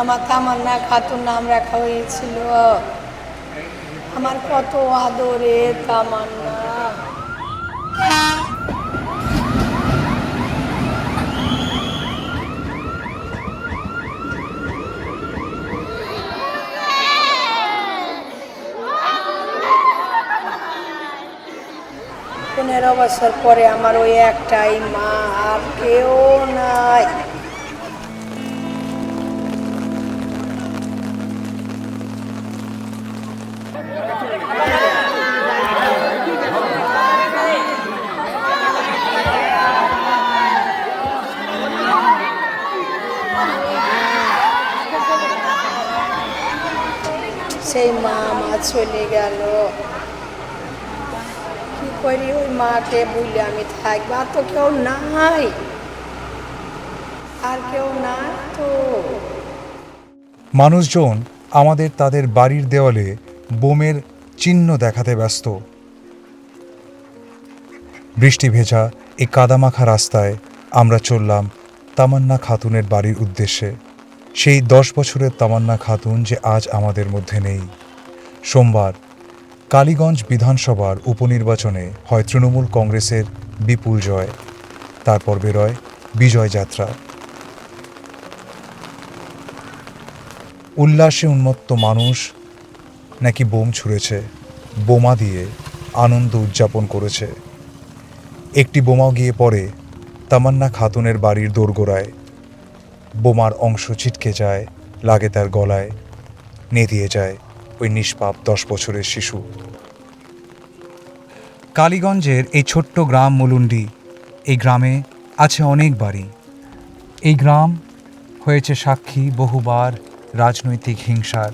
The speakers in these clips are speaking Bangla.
আমার তামান্না খাতুন নাম রাখা হয়েছিল। আমার কত আদরে তামান্না। পনেরো বছর পরে আমার ওই একটাই মা, আর কেউ নাই। সেই মা মা চলে গেল। কি করি ওই মাকে বুঝলে আমি থাকব, আর তো কেউ নাই। আর কেউ নাই তো। মানুষজন আমাদের তাদের বাড়ির দেওয়ালে বোমের চিহ্ন দেখাতে ব্যস্ত। বৃষ্টি ভেজা এই কাদামাখা রাস্তায় আমরা চললাম তামান্না খাতুনের বাড়ির উদ্দেশ্যে। সেই দশ বছরের তামান্না খাতুন যে আজ আমাদের মধ্যে নেই। সোমবার, কালীগঞ্জ বিধানসভার উপনির্বাচনে হয় তৃণমূল কংগ্রেসের বিপুল জয়। তারপর বেরোয় বিজয় যাত্রা। উল্লাসে উন্মত্ত মানুষ নাকি বোম ছুঁড়েছে, বোমা দিয়ে আনন্দ উদযাপন করেছে। একটি বোমাও গিয়ে পড়ে তামান্না খাতুনের বাড়ির দোরগোড়ায়। বোমার অংশ ছিটকে যায়, লাগে তার গলায়, নেতিয়ে যায় ওই নিষ্পাপ দশ বছরের শিশু। কালীগঞ্জের এই ছোট্ট গ্রাম মুলুন্ডি, এই গ্রামে আছে অনেক বাড়ি। এই গ্রাম হয়েছে সাক্ষী বহুবার রাজনৈতিক হিংসার।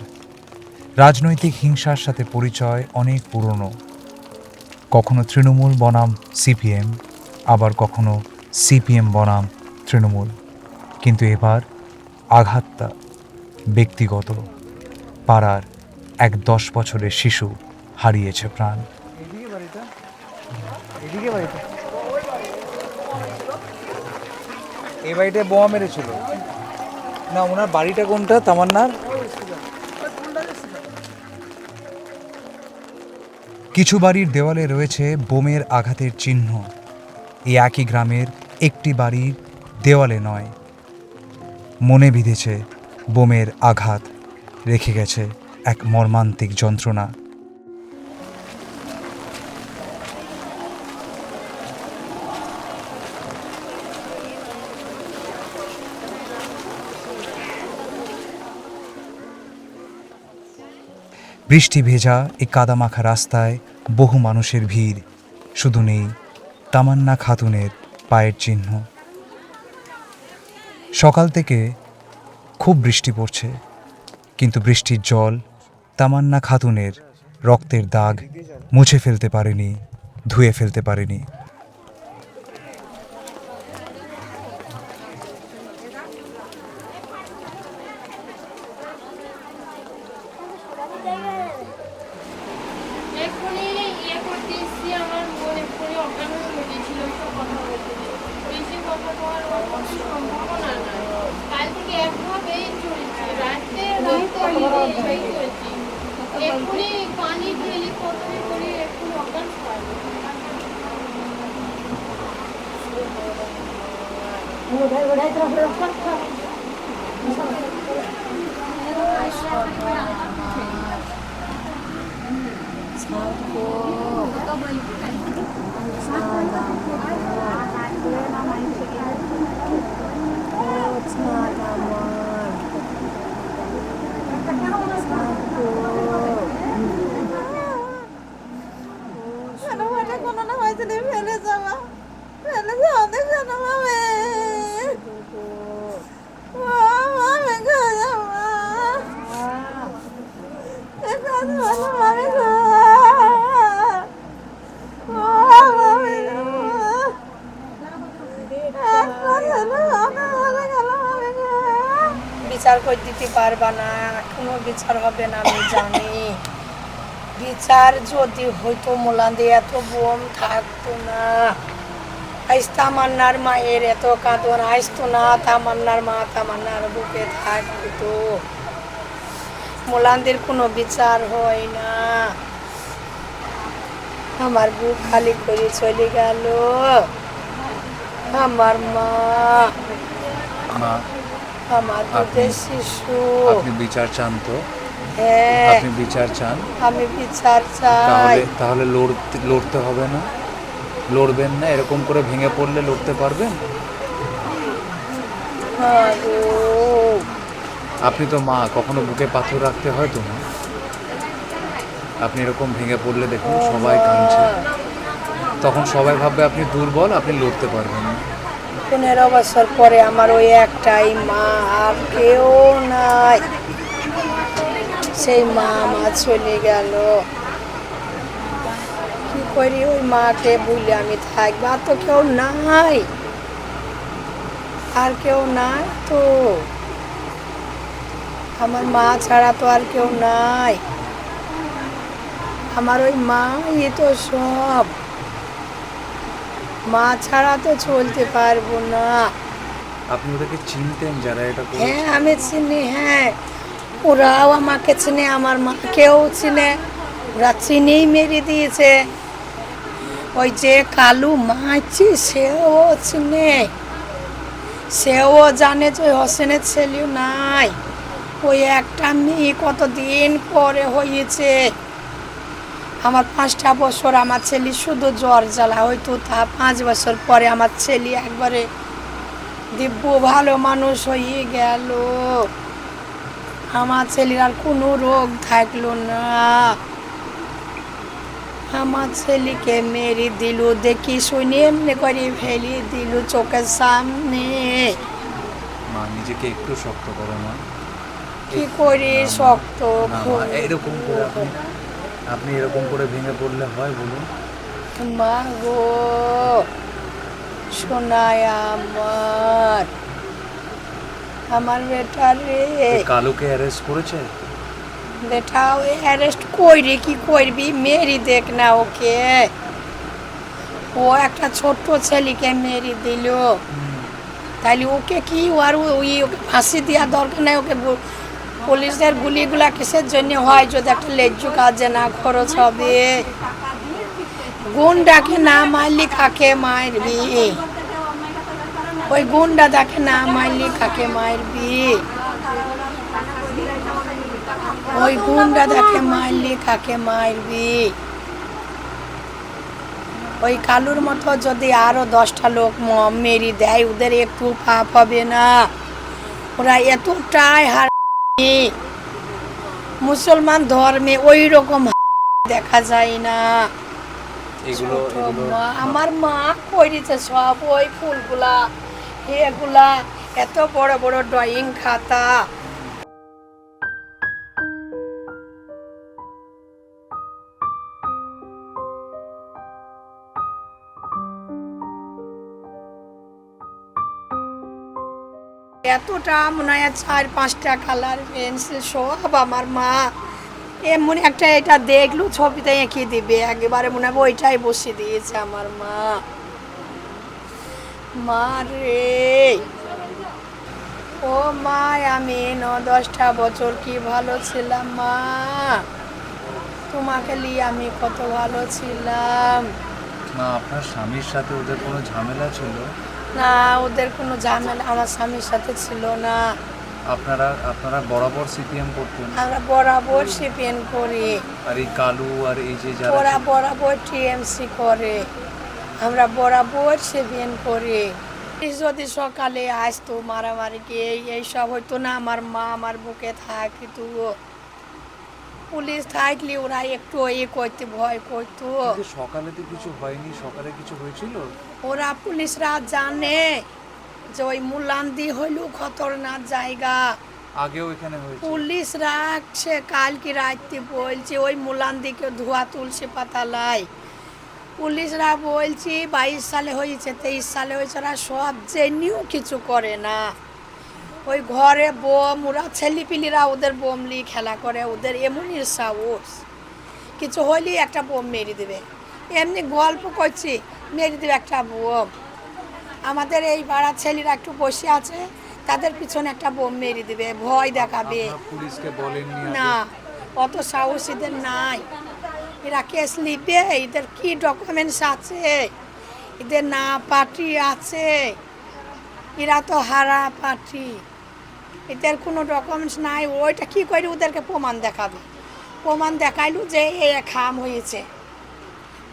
রাজনৈতিক হিংসার সাথে পরিচয় অনেক পুরনো। কখনো তৃণমূল বনাম সিপিএম, আবার কখনো সিপিএম বনাম তৃণমূল। কিন্তু এবার আঘাতটা ব্যক্তিগত। পাড়ার এক দশ বছরের শিশু হারিয়েছে প্রাণ। এই বাড়িটা বোমা মেরেছিল। না, ওনার বাড়িটা কোনটা? তামান্নার? কিছু বাড়ির দেওয়ালে রয়েছে বোমের আঘাতের চিহ্ন। এই একই গ্রামের একটি বাড়ির দেওয়ালে নয়। মনে বিঁধেছে বোমের আঘাত, রেখে গেছে এক মর্মান্তিক যন্ত্রণা। বৃষ্টি ভেজা এই কাদামাখা রাস্তায় বহু মানুষের ভিড়। শুধু নেই, তামান্না খাতুনের পায়ের চিহ্ন। সকাল থেকে খুব বৃষ্টি পড়ছে, কিন্তু বৃষ্টির জল তামান্না খাতুনের রক্তের দাগ মুছে ফেলতে পারেনি, ধুয়ে ফেলতে পারেনি। Opo. Opo. Opo. Opo. Opo. বিচার হবে না আমি জানি। বিচার যদি হইতো মোলান্দে এত বোম থাকতো না। আইস তামান্নার মায়ের এত কাঁদন না তামান্নার মা তামান্নার বুকে থাকতো। মোলানদের কোনো বিচার হয় না। আমার বুক খালি করে চলে গেল। আমার মা। আমার দুধের শিশু। আপনি বিচার চান তো? আপনি বিচার চান। আমি বিচার চাই। তাহলে তাহলে লড়তে লড়তে হবে না। লড়বেন না এরকম করে ভেঙে পড়লে লড়তে পারবেন? মাগো। আপনি তো মা কখনো বুকে পাথর রাখতে হয় তো না আপনি এরকম ভেঙে পড়লে দেখুন সবাই কাঁদছে। তখন সবাই ভাববে আপনি দুর্বল আপনি লড়তে পারবেন না। পনেরো বছর পরে আমার ওই একটাই মা আর কেউ নাই। সেই মা আমার চলে গেল। কি করি? ওই মাকে ভুলে আমি থাকব। আর তো কেউ নাই। আর কেউ নাই তো। আমার মা ছাড়া তো আর কেউ নাই। আমার ওই মা ই তো সব। মা ছাড়া তো চলতে পারব না। আপনি ওদেরকে চিনতেন যারা এটা হ্যাঁ আমি চিনি হ্যাঁ। ওরাও আমাকে চিনে, আমার মাকেও চিনে, ওরা চিনেই মেরে দিয়েছে। ওই যে কালু মাছি, সেও চিনে। সেও জানে যে হোসেনের ছেলেও নাই। ওই একটা মেয়ে কতদিন পরে হয়েছে। আমার পাঁচটা বছর আমার ছেলে শুধু জ্বর জ্বালা হয়তো তা পাঁচ বছর পরে আমার ছেলে একবারে দিব্য ভালো মানুষ হয়ে গেল। আমার ছেলের আর কোনো রোগ থাকল না। আমার ছেলেকে মেরে দিল দেখি শুনি এমনি করে ফেলি দিল চোখের সামনে। মা নিজেকে একটু শক্ত করো মা। কি করি শক্ত এরকম করে আপনি আপনি এরকম করে ভেঙে পড়লে হয় বলুন। মা গো শোনায় আমার। আমার বেটা রে। কালুকে অ্যারেস্ট করেছে? বেটা ওই অ্যারেস্ট করবি কি করবি? মেরি দেখ না ওকে। ও একটা ছোট্ট ছেলেকে মেরি দিল। তাইলে ওকে কি আর ওই ওকে ফাঁসি দেওয়া দরকার নাই? ওকে পুলিশের গুলিগুলা কিসের জন্য হয়? যদি একটা লেজ্জু কাজে না খরচ হবে। গুন্ডাকে না মারলি কাকে মারবি? ওই গুন্ডা তাকে না মারলি কাকে মারবি ওই গুন্ডা তাকে মারলি কাকে মারবি ওই কালুর মতো যদি আরও দশটা লোক মেরি দেয় ওদের একটু পাপ হবে না। ওরা এতটাই হার মুসলমান ধর্মে ওই রকম দেখা যায় না। আমার মা করেছে সব ওই ফুলগুলা। এগুলা এত বড় বড় ড্রয়িং খাতা। এতটা মনে হয় চার পাঁচটা কালার পেন্সিল সব আমার মা। এমন একটা এটা দেখল, ছবিতে এঁকে দিবে। একেবারে মনে হয় ওইটাই বসিয়ে দিয়েছে আমার মা। মা রে ও মা আমি ন দশটা বছর কি ভালো ছিলাম মা? তোমাকে নিয়ে আমি কত ভালো ছিলাম। না আপনার স্বামীর সাথে ওদের কোনো ঝামেলা ছিল? না ওদের কোনো ঝামেলা আমার স্বামীর সাথে ছিল না। আপনারা আপনারা বরাবর সিপিএম করতেন? আমরা বরাবর সিপিএন করি। আর এই কালু আর এই যে যারা ওরা বরাবর টিএমসি করে। আমরা বরাবর সেভিয়েন করি। যদি সকালে আসতো মারামারি কি এইসব হইতো না আমার মা আমার বুকে থাকিতো। পুলিশ থাকলে ওরা একটু ইয়ে করতে ভয় করতো। সকালে তো কিছু হয়নি সকালে কিছু হয়েছিল? ওরা পুলিশরা জানে যে ওই মুলান্দি হইল খতরনাক জায়গা। আগেও এখানে হয়েছে। পুলিশরা সে কালকে রাত্রে বলছে ওই মুলান্দিকে ধোয়া তুলসী পাতা লাই পুলিশরা বলছি বাইশ সালে হয়েছে তেইশ সালে হয়েছে ওরা সব জেনেও কিছু করে না। ওই ঘরে বোম ওরা ছেলেপিলিরা ওদের বোম নিয়ে খেলা করে ওদের এমনই সাহস। কিছু হলেই একটা বোম মেরে দেবে। এমনি গল্প করছি মেরে দেবে একটা বোম। আমাদের এই পাড়ার ছেলেরা একটু বসে আছে তাদের পিছনে একটা বোম মেরে দেবে ভয় দেখাবে। আপনারা পুলিশকে বলেননি না অত সাহস এদের নাই। এরা কেস নিবে এদের কি ডকুমেন্টস আছে? এদের না পার্টি আছে। এরা তো হারা পার্টি এদের কোনো ডকুমেন্টস নাই। ওইটা কি করে ওদেরকে প্রমাণ দেখাবে। প্রমাণ দেখাইলু যে এ খাম হয়েছে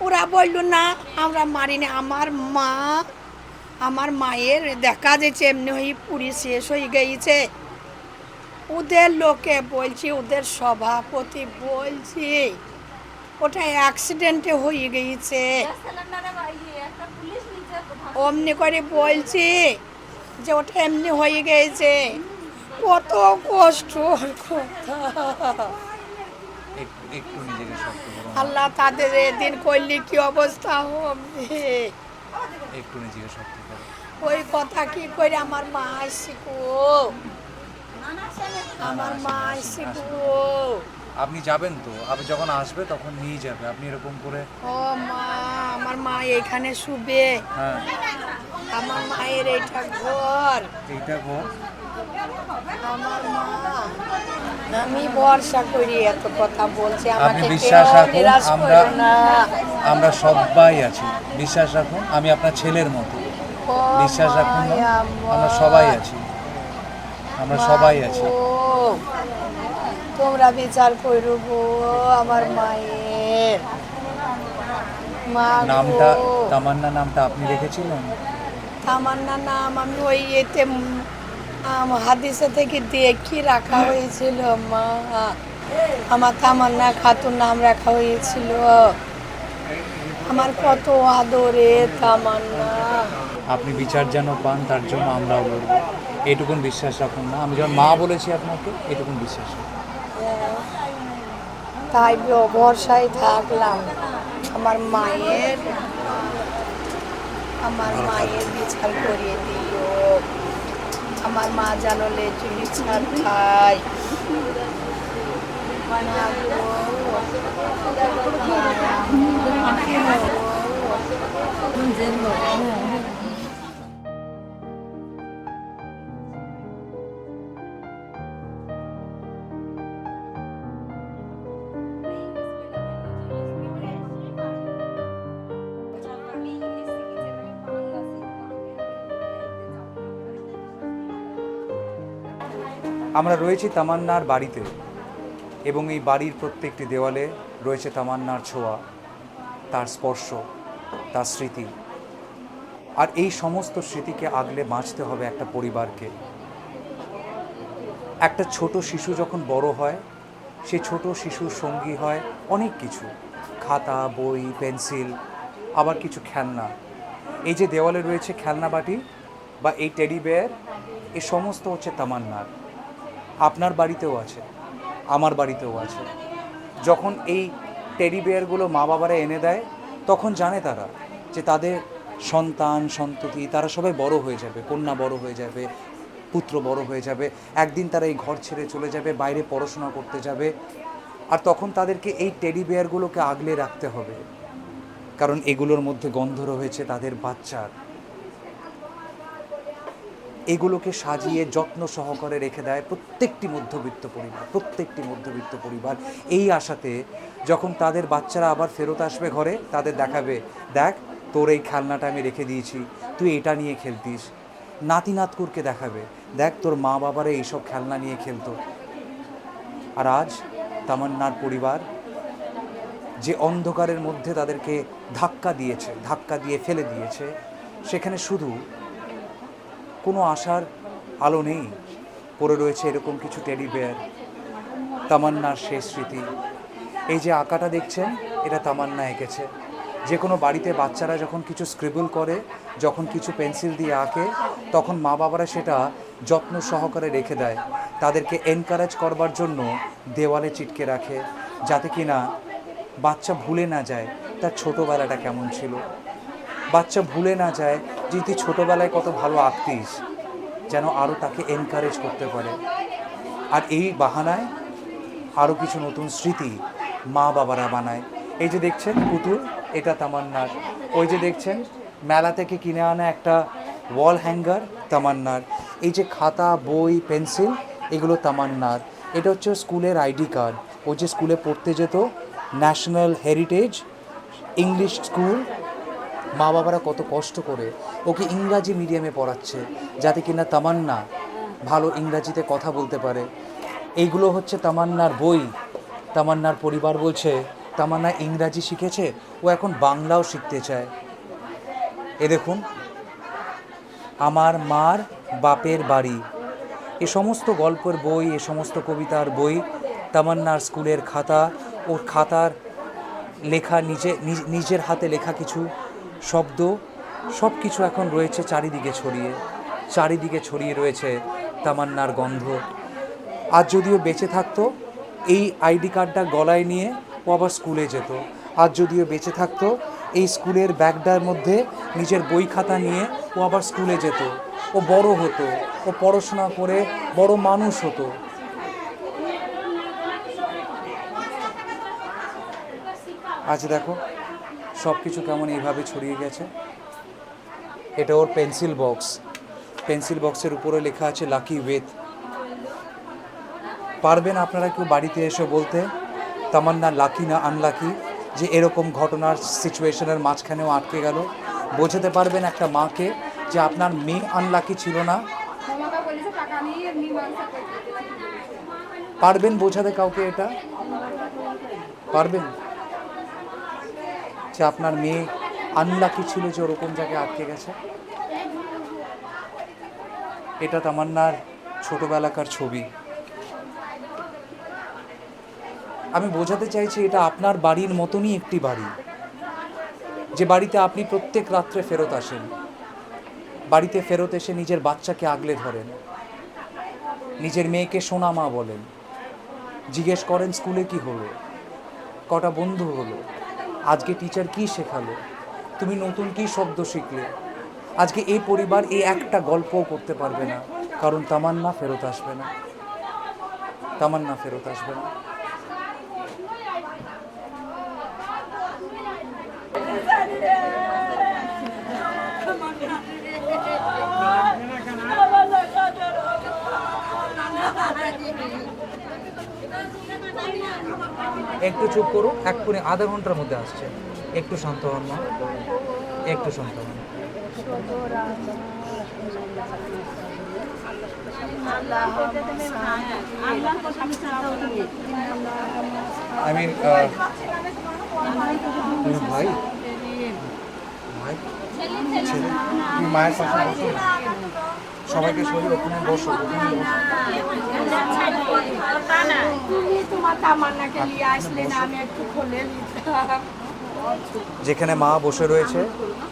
ওরা বলল না, আমরা মারিনি আমার মা, আমার মায়ের দেখা যেছে এমনি হয়ে পুরি শেষ হয়ে গিয়েছে ওদের লোকে বলছি, ওদের সভাপতি বলছি ওটা অ্যাক্সিডেন্টে হয়ে গিয়েছে? অমনি করে বলছি যে ওটা এমনি হয়ে গিয়েছে। কত কষ্ট আল্লাহ তাদের এদিন করলে কি অবস্থা হবে? ওই কথা কি করে আমার মা শিখো আমার মা শিখো আপনি যাবেন তো? আপনি যখন আসবে তখন নিয়ে যাবে। আপনি এরকম করে ও মা আমার মা এখানে শুবে। হ্যাঁ। আমার মায়ের এইটা ঘর। এইটা ঘর? আমার মা। আমি ভরসা করি এত কথা বলছে। আমাকে বিশ্বাস রাখুন, আমরা- আমরা সবাই আছি। বিশ্বাস রাখুন আমি আপনার ছেলের মতো। বিশ্বাস রাখুন আমরা সবাই আছি। আমরা সবাই আছি। তোমরা বিচার করো গো আমার মায়ের। মা নামটা তামান্না নামটা আপনি রেখেছিলেন? তামান্না নাম আমি ওই এতে হাদিসে থেকে দেখি রাখা হয়েছিল মা। আমার তামান্না খাতুন নাম রাখা হয়েছিল। আমার কত আদরে তামান্না। আপনি বিচার যেন পান তার জন্য আমরাও বলব এটুকুন বিশ্বাস রাখুন না আমি যখন মা বলেছি আপনাকে এটুকুন বিশ্বাস রাখুন। তাই ভরসায় থাকলাম। আমার মায়ের আমার মায়ের বিছাল করিয়ে দিও। আমার মা লেচু বিচার খায়। আমরা রয়েছি তামান্নার বাড়িতে এবং এই বাড়ির প্রত্যেকটি দেওয়ালে রয়েছে তামান্নার ছোঁয়া, তার স্পর্শ, তার স্মৃতি। আর এই সমস্ত স্মৃতিকে আগলে বাঁচতে হবে একটা পরিবারকে। একটা ছোট শিশু যখন বড় হয়, সে ছোট শিশুর সঙ্গী হয় অনেক কিছু। খাতা, বই, পেন্সিল, আবার কিছু খেলনা। এই যে দেওয়ালে রয়েছে খেলনা বাটি বা এই টেডি বেয়ার, এ সমস্ত হচ্ছে তামান্নার। আপনার বাড়িতেও আছে, আমার বাড়িতেও আছে। যখন এই টেডি বেয়ারগুলো মা বাবারা এনে দেয়, তখন জানে তারা যে তাদের সন্তান, সন্ততি, তারা সবাই বড় হয়ে যাবে, কন্যা বড় হয়ে যাবে, পুত্র বড় হয়ে যাবে। একদিন তারা এই ঘর ছেড়ে চলে যাবে, বাইরে পড়াশোনা করতে যাবে। আর তখন তাদেরকে এই টেডি বেয়ারগুলোকে আগলে রাখতে হবে। কারণ এগুলোর মধ্যে গন্ধ রয়েছে তাদের বাচ্চার। এগুলোকে সাজিয়ে যত্ন সহকারে রেখে দেয় প্রত্যেকটি মধ্যবিত্ত পরিবার, প্রত্যেকটি মধ্যবিত্ত পরিবার। এই আশাতে যখন তাদের বাচ্চারা আবার ফেরত আসবে ঘরে, তাদের দেখাবে, দেখ, তোর এই খেলনাটা আমি রেখে দিয়েছি, তুই এটা নিয়ে খেলতিস। নাতি নাতকুরকে দেখাবে, দেখ, তোর মা বাবারা এইসব খেলনা নিয়ে খেলতো। আর আজ তামান্নার পরিবার যে অন্ধকারের মধ্যে তাদেরকে ধাক্কা দিয়েছে, ধাক্কা দিয়ে ফেলে দিয়েছে, সেখানে শুধু কোনো আশার আলো নেই। পড়ে রয়েছে এরকম কিছু টেডি বেয়ার তামান্নার শেষ স্মৃতি। এই যে আঁকাটা দেখছেন, এটা তামান্না এঁকেছে। যে কোনো বাড়িতে বাচ্চারা যখন কিছু স্ক্রিবল করে, যখন কিছু পেন্সিল দিয়ে আঁকে, তখন মা বাবারা সেটা যত্ন সহকারে রেখে দেয়। তাদেরকে এনকারেজ করবার জন্য দেওয়ালে চিটকে রাখে, যাতে কি না বাচ্চা ভুলে না যায়, তার ছোটোবেলাটা কেমন ছিল। বাচ্চা ভুলে না যায় যে তুই ছোটোবেলায় কত ভালো আঁকতিস, যেন আরও তাকে এনকারেজ করতে পারে। আর এই বাহানায় আরও কিছু নতুন স্মৃতি মা বাবারা বানায়। এই যে দেখছেন পুতুল, এটা তামান্নার। ওই যে দেখছেন, মেলা থেকে কিনে আনা একটা ওয়াল হ্যাঙ্গার তামান্নার। এই যে খাতা, বই, পেন্সিল, এগুলো তামান্নার। এটা হচ্ছে স্কুলের আইডি কার্ড। ও যে স্কুলে পড়তে যেত ন্যাশনাল হেরিটেজ, ইংলিশ স্কুল মা বাবারা কত কষ্ট করে ওকে ইংরাজি মিডিয়ামে পড়াচ্ছে, যাতে কিনা তামান্না ভালো ইংরাজিতে কথা বলতে পারে। এইগুলো হচ্ছে তামান্নার বই। তামান্নার পরিবার বলছে, তামান্না ইংরাজি শিখেছে, ও এখন বাংলাও শিখতে চায়। এ দেখুন, আমার মার বাপের বাড়ি। এ সমস্ত গল্পের বই, এ সমস্ত কবিতার বই তামান্নার স্কুলের খাতা, ওর খাতার লেখা নিজে, নিজ- নিজের হাতে লেখা কিছু শব্দ সব কিছু এখন রয়েছে চারিদিকে ছড়িয়ে। চারিদিকে ছড়িয়ে রয়েছে তামান্নার গন্ধ। আজ যদিও বেঁচে থাকতো, এই আইডি কার্ডটা গলায় নিয়ে ও আবার স্কুলে যেত। আজ যদিও বেঁচে থাকতো, এই স্কুলের ব্যাগটার মধ্যে নিজের বই খাতা নিয়ে ও আবার স্কুলে যেত। ও বড় হতো, ও পড়াশোনা করে বড় মানুষ হতো। আজ দেখো সব কিছু কেমন এইভাবে ছড়িয়ে গেছে? এটা ওর পেন্সিল বক্স। পেন্সিল বক্সের উপরে লেখা আছে লাকি ওয়েথ পারবেন আপনারা কেউ বাড়িতে এসে বলতে, তামান্না, লাকি না আনলাকি? যে এরকম ঘটনার সিচুয়েশনের মাঝখানেও আটকে গেল। বোঝাতে পারবেন একটা মাকে যে আপনার মেয়ে আনলাকি ছিল না। পারবেন বোঝাতে কাউকে এটা? পারবেন? যে আপনার মেয়ে আনলাকি ছিল যে ওরকম জায়গায় আটকে গেছে? এটা তামান্নার ছোটবেলাকার ছবি। আমি বোঝাতে চাইছি এটা আপনার বাড়ির মতনই একটি বাড়ি। যে বাড়িতে আপনি প্রত্যেক রাত্রে ফেরত আসেন। বাড়িতে ফেরত এসে নিজের বাচ্চাকে আগলে ধরেন। নিজের মেয়েকে সোনা মা বলেন। জিজ্ঞেস করেন, স্কুলে কি হলো? কটা বন্ধু হলো? আজকে টিচার কি শেখালো? তুমি নতুন কি শব্দ শিখলে? আজকে এই পরিবার এই একটা গল্পও করতে পারবে না, কারণ তামান্না ফেরত আসবে না। তামান্না ফেরত আসবে না। একটু চুপ করো এক্ষুনি আধা ঘণ্টার মধ্যে আসছে। একটু শান্ত হন মা। একটু শান্ত হন। আই ভাই? মায়ের সবাইকে শরীর ওখানে বসো। যেখানে মা বসে রয়েছে,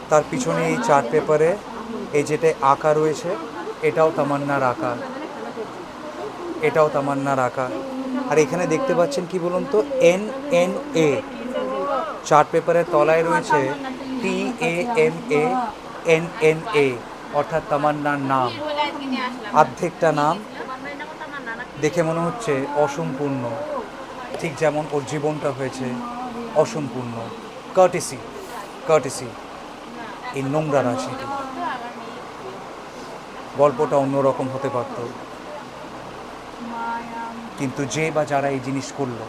তার পিছনে এই চার্ট পেপারে এই যেটা আঁকা রয়েছে, এটাও তামান্নার আঁকা এটাও তামান্নার আঁকা আর এখানে দেখতে পাচ্ছেন কি বলুন তো? এন এন এ। চার্ট পেপারের তলায় রয়েছে T A M A N N A. অর্থাৎ তামান্নার নাম। অর্ধেকটা নাম দেখে মনে হচ্ছে অসম্পূর্ণ। ঠিক যেমন ওর জীবনটা হয়েছে অসম্পূর্ণ। কার্টেসি কার্টেসি এই নোংরা রাশিটি। গল্পটা অন্যরকম হতে পারত। কিন্তু যে বা যারা এই জিনিস করল,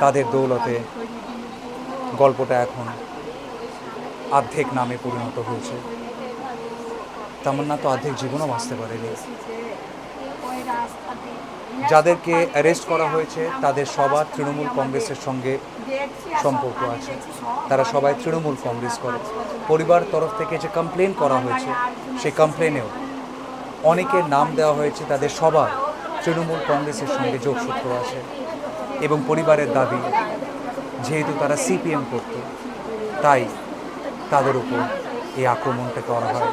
তাদের দৌলতে গল্পটা এখন অর্ধেক নামে পরিণত হয়েছে। তামান্না তো অর্ধেক জীবনও বাঁচতে পারেনি। যাদেরকে অ্যারেস্ট করা হয়েছে তাদের সবার তৃণমূল কংগ্রেসের সঙ্গে সম্পর্ক আছে। তারা সবাই তৃণমূল কংগ্রেস করে। পরিবার তরফ থেকে যে কমপ্লেন করা হয়েছে সেই কমপ্লেনেও অনেকের নাম দেওয়া হয়েছে তাদের সবার তৃণমূল কংগ্রেসের সঙ্গে যোগসূত্র আছে এবং পরিবারের দাবি যেহেতু তারা সিপিএম করত তাই তাদের উপর এই আক্রমণটা করা হয়।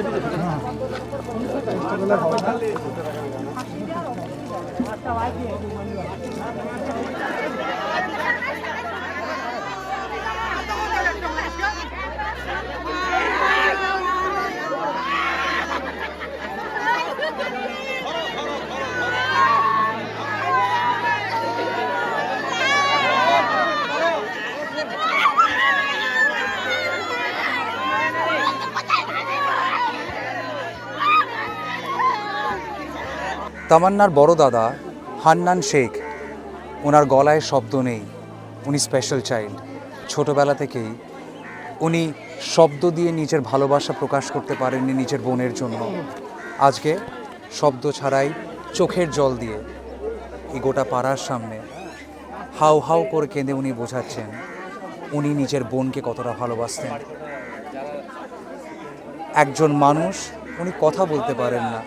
嗯 তামান্নার বড় দাদা হান্নান শেখ। ওনার গলায় শব্দ নেই, উনি স্পেশাল চাইল্ড ছোটবেলা থেকেই উনি শব্দ দিয়ে নিজের ভালোবাসা প্রকাশ করতে পারেননি নিজের বোনের জন্য। আজকে শব্দ ছাড়াই চোখের জল দিয়ে এই গোটা পাড়ার সামনে হাউ হাউ করে কেঁদে উনি বোঝাচ্ছেন উনি নিজের বোনকে কতটা ভালোবাসতেন। একজন মানুষ, উনি কথা বলতে পারেন না।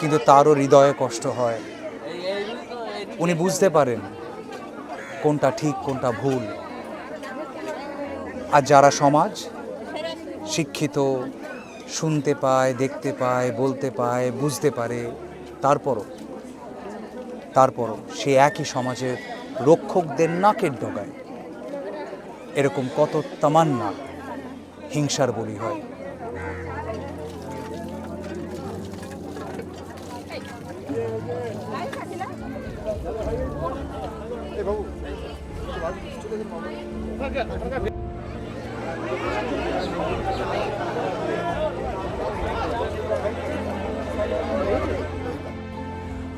কিন্তু তারও হৃদয়ে কষ্ট হয়। উনি বুঝতে পারেন কোনটা ঠিক, কোনটা ভুল। আর যারা সমাজ শিক্ষিত, শুনতে পায়, দেখতে পায়, বলতে পায়, বুঝতে পারে, তারপরও তারপরও সে একই সমাজের রক্ষকদের নাকের ডগায়। এরকম কত তামান্না হিংসার বলি হয়।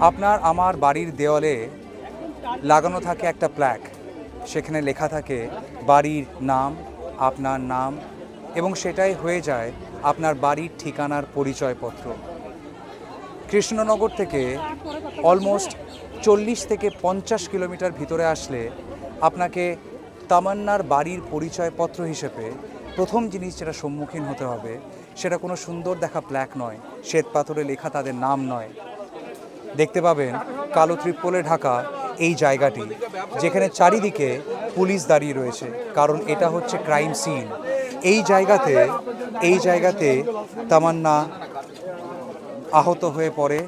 আপনার আমার বাড়ির দেওয়ালে লাগানো থাকে একটা প্ল্যাক সেখানে লেখা থাকে, বাড়ির নাম, আপনার নাম, এবং সেটাই হয়ে যায় আপনার বাড়ির ঠিকানার পরিচয়পত্র। কৃষ্ণনগর থেকে অলমোস্ট চল্লিশ থেকে পঞ্চাশ কিলোমিটার ভিতরে আসলে আপনাকে তামান্নার বাড়ির পরিচয়পত্র হিসেবে প্রথম জিনিস যেটা সম্মুখীন হতে হবে, সেটা কোনো সুন্দর দেখা প্ল্যাক নয়, শ্বেত পাথরে লেখা তাদের নাম নয়। দেখতে পাবেন কালো ত্রিপলে ঢাকা এই জায়গাটি, যেখানে চারিদিকে পুলিশ দাঁড়িয়ে রয়েছে, কারণ এটা হচ্ছে ক্রাইম সিন এই জায়গাতে এই জায়গাতে তামান্না আহত হয়ে পড়ে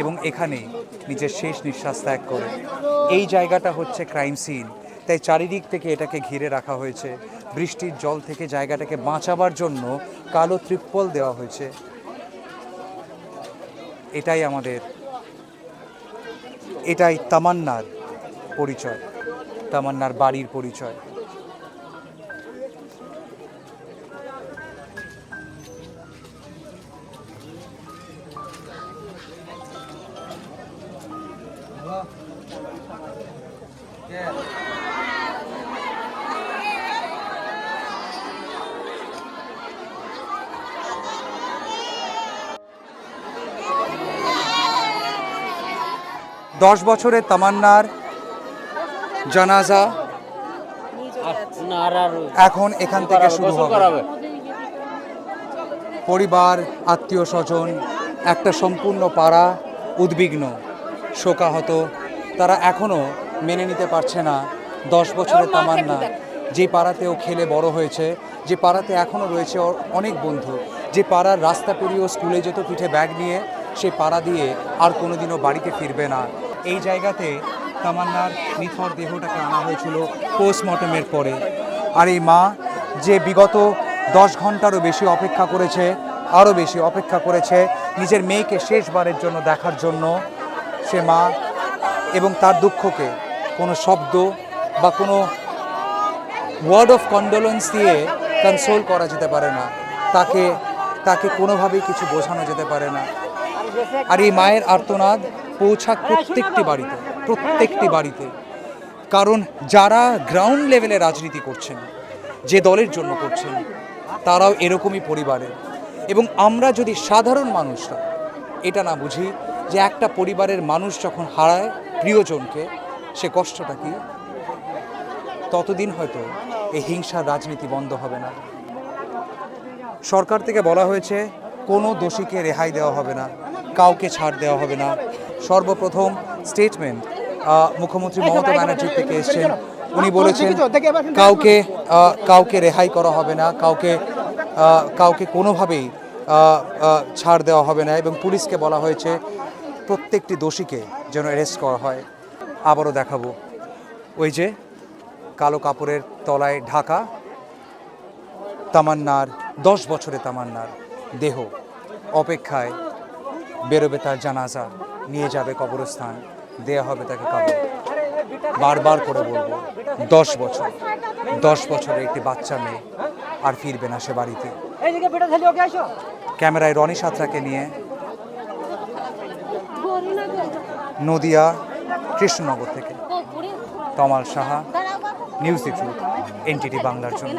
এবং এখানেই নিজের শেষ নিঃশ্বাস ত্যাগ করে। এই জায়গাটা হচ্ছে ক্রাইম সিন তাই চারিদিক থেকে এটাকে ঘিরে রাখা হয়েছে। বৃষ্টির জল থেকে জায়গাটাকে বাঁচাবার জন্য কালো ত্রিপল দেওয়া হয়েছে। এটাই আমাদের, এটাই তামান্নার পরিচয়, তামান্নার বাড়ির পরিচয়। দশ বছরের তামান্নার জানাজা এখন এখান থেকে শুরু হবে। পরিবার আত্মীয় স্বজন একটা সম্পূর্ণ পাড়া উদ্বিগ্ন শোকাহত তারা এখনও মেনে নিতে পারছে না দশ বছরের তামান্না যে পাড়াতেও খেলে বড় হয়েছে যে পাড়াতে এখনও রয়েছে অনেক বন্ধু যে পাড়ার রাস্তা পেরিয়েও স্কুলে যেত পিঠে ব্যাগ নিয়ে সে পাড়া দিয়ে আর কোনোদিনও বাড়িতে ফিরবে না। এই জায়গাতে তামান্নার নিথর দেহটাকে আনা হয়েছিল পোস্টমর্টমের পরে। আর এই মা যে বিগত দশ ঘন্টারও বেশি অপেক্ষা করেছে, আরও বেশি অপেক্ষা করেছে নিজের মেয়েকে শেষবারের জন্য দেখার জন্য, সে মা এবং তার দুঃখকে কোনো শব্দ বা কোনো ওয়ার্ড অফ কন্ডোলেন্স দিয়ে কনসোল করা যেতে পারে না। তাকে তাকে কোনোভাবেই কিছু বোঝানো যেতে পারে না। আর এই মায়ের আর্তনাদ পৌঁছাক প্রত্যেকটি বাড়িতে প্রত্যেকটি বাড়িতে। কারণ যারা গ্রাউন্ড লেভেলে রাজনীতি করছেন, যে দলের জন্য করছেন, তারাও এরকমই পরিবারের এবং আমরা যদি সাধারণ মানুষরা, এটা না বুঝি যে একটা পরিবারের মানুষ যখন হারায় প্রিয়জনকে, সে কষ্টটা কি? ততদিন হয়তো এই হিংসার রাজনীতি বন্ধ হবে না। সরকার থেকে বলা হয়েছে, কোনো দোষীকে রেহাই দেওয়া হবে না, কাউকে ছাড় দেওয়া হবে না। সর্বপ্রথম স্টেটমেন্ট মুখ্যমন্ত্রী মমতা ব্যানার্জি থেকে এসছেন। উনি বলেছেন কাউকে কাউকে রেহাই করা হবে না কাউকে কাউকে কোনোভাবেই ছাড় দেওয়া হবে না এবং পুলিশকে বলা হয়েছে প্রত্যেকটি দোষীকে যেন অ্যারেস্ট করা হয়। আবারও দেখাবো। ওই যে কালো কাপড়ের তলায় ঢাকা তামান্নার দশ বছরে তামান্নার দেহ অপেক্ষায় বেরোবে তার জানাজা। নিয়ে যাবে কবরস্থান। দেয়া হবে তাকে কবর। বারবার করে বলব, দশ বছর, দশ বছরের একটি বাচ্চা মেয়ে আর ফিরবে না সে বাড়িতে। ক্যামেরায় রনি সাঁতরাকে নিয়ে নদিয়া, কৃষ্ণনগর থেকে। Tamal Saha, news truth NTT বাংলার জন্য।